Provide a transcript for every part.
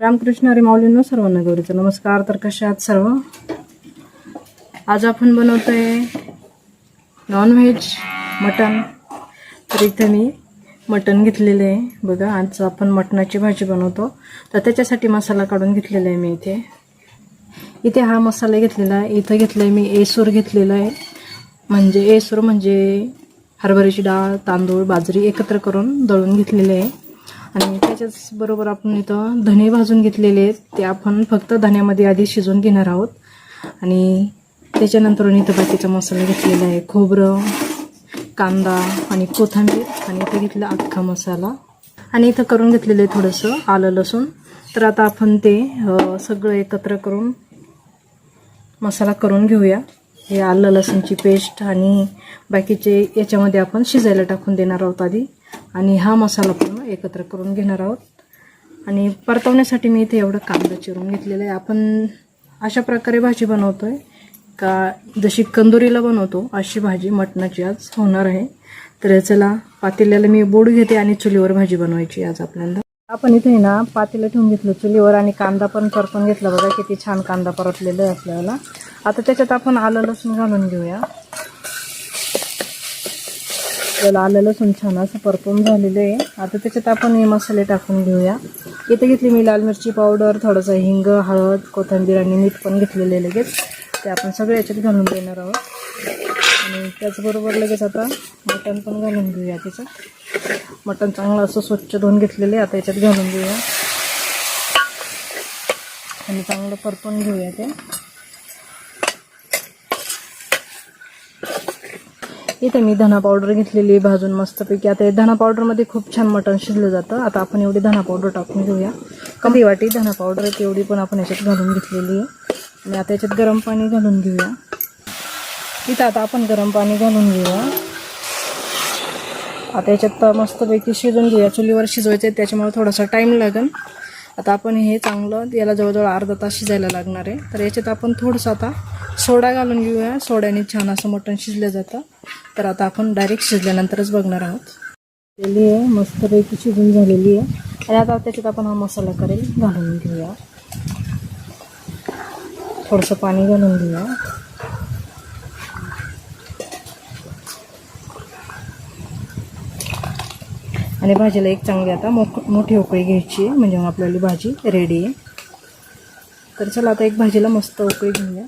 रामकृष्ण हरी माऊलींनो सर्वांना गौरीचं नमस्कार. तर कशा आहात सर्व? आज आपण बनवतोय नॉनव्हेज मटन तर इथं मी मटन घेतलेलं आहे. बघा आज आपण मटणाची भाजी बनवतो. तर त्याच्यासाठी मसाला काढून घेतलेला आहे मी इथे. इथे हा मसाला घेतलेला आहे. इथं घेतलं आहे मी एसूर घेतलेला आहे. म्हणजे एसूर म्हणजे हरभऱ्याची डाळ तांदूळ बाजरी एकत्र करून दळून घेतलेली आहे. आणि त्याच्याच बरोबर आपण इथं धने भाजून घेतलेले आहेत. ते आपण फक्त धण्यामध्ये आधी शिजवून घेणार आहोत. आणि त्याच्यानंतर इथं बाकीचा मसाला घेतलेला आहे. खोबरं कांदा आणि कोथिंबीर. आणि इथं घेतलं अख्खा मसाला. आणि इथं करून घेतलेलं आहे थोडंसं आलं लसूण. तर आता आपण ते सगळं एकत्र करून मसाला करून घेऊया. हे आलं लसूणची पेस्ट आणि बाकीचे याच्यामध्ये आपण शिजायला टाकून देणार आहोत आधी. आणि हा मसाला पूर्ण एकत्र करून घेणार आहोत. आणि परतवण्यासाठी मी इथे एवढं कांदा चिरून घेतलेलं आहे. आपण अशा प्रकारे भाजी बनवतो आहे का जशी कंदुरीला बनवतो अशी भाजी मटणाची आज होणार आहे. तर चला पातेल्याला मी बोड घेते आणि चुलीवर भाजी बनवायची आज आपल्याला. आपण इथे ना पातेलं ठेवून घेतलं चुलीवर आणि कांदा पण परतून घेतला. बघा किती छान कांदा परतलेला आहे आपल्याला. आता त्याच्यात आपण आलं लसूण घालून घेऊया. आपल्याला आलं लसूण छान असं परतून झालेलं आहे. आता त्याच्यात आपण हे मसाले टाकून घेऊया. इथे घेतली मी लाल मिरची पावडर थोडंसं हिंग हळद कोथिंबीर आणि मीठ पण घेतलेलं आहे लगेच. ते आपण सगळे याच्यात घालून देणार आहोत. आणि त्याचबरोबर लगेच आता मटण पण घालून घेऊया त्याच्यात. मटण चांगलं असं स्वच्छ धुवून घेतलेले आता याच्यात घालून घेऊया आणि चांगलं परतून घेऊया ते. इथे मी धना पावडर घेतलेली आहे भाजून मस्तपैकी. आता हे धना पावडरमध्ये खूप छान मटण शिजलं जातं. आता आपण एवढी धना पावडर टाकून घेऊया. कमी वाटी धना पावडर तेवढी पण आपण याच्यात घालून घेतलेली आहे. आणि आता याच्यात गरम पाणी घालून घेऊया. इथं आता आपण गरम पाणी घालून घेऊया. आता याच्यात मस्तपैकी शिजून घेऊया. चुलीवर शिजवायचं आहे त्याच्यामुळे थोडासा टाईम लागेल. आता आपण हे चांगलं याला जवळजवळ अर्धा तास शिजायला लागणार आहे. तर याच्यात आपण थोडंसं आता सोडा घालून घेऊया. सोड्याने छान असं मटण शिजलं जातं. तर आता आपण डायरेक्ट शिजल्यानंतरच बघणार आहोत. झालेली आहे मस्तपैकी शिजून झालेली आहे. आणि आता त्याच्यात आपण हा मसाला करेल घालून घेऊया. थोडंसं पाणी घालून घेऊया. आणि भाजीला एक चांगली आता मोठ मोठी उकळी घ्यायची आहे. म्हणजे मग आपल्याला भाजी रेडी आहे. तर चला आता एक भाजीला मस्त उकळी घेऊया.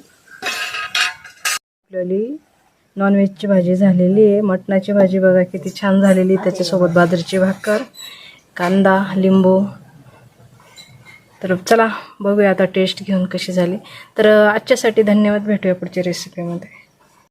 आपल्याली नॉनव्हेजची भाजी झालेली आहे. मटणाची भाजी बघा किती छान झालेली आहे. त्याच्यासोबत बाजरीची भाकर कांदा लिंबू. तर चला बघूया आता टेस्ट घेऊन कशी झाली. तर आजच्यासाठी धन्यवाद. भेटूया पुढच्या रेसिपीमध्ये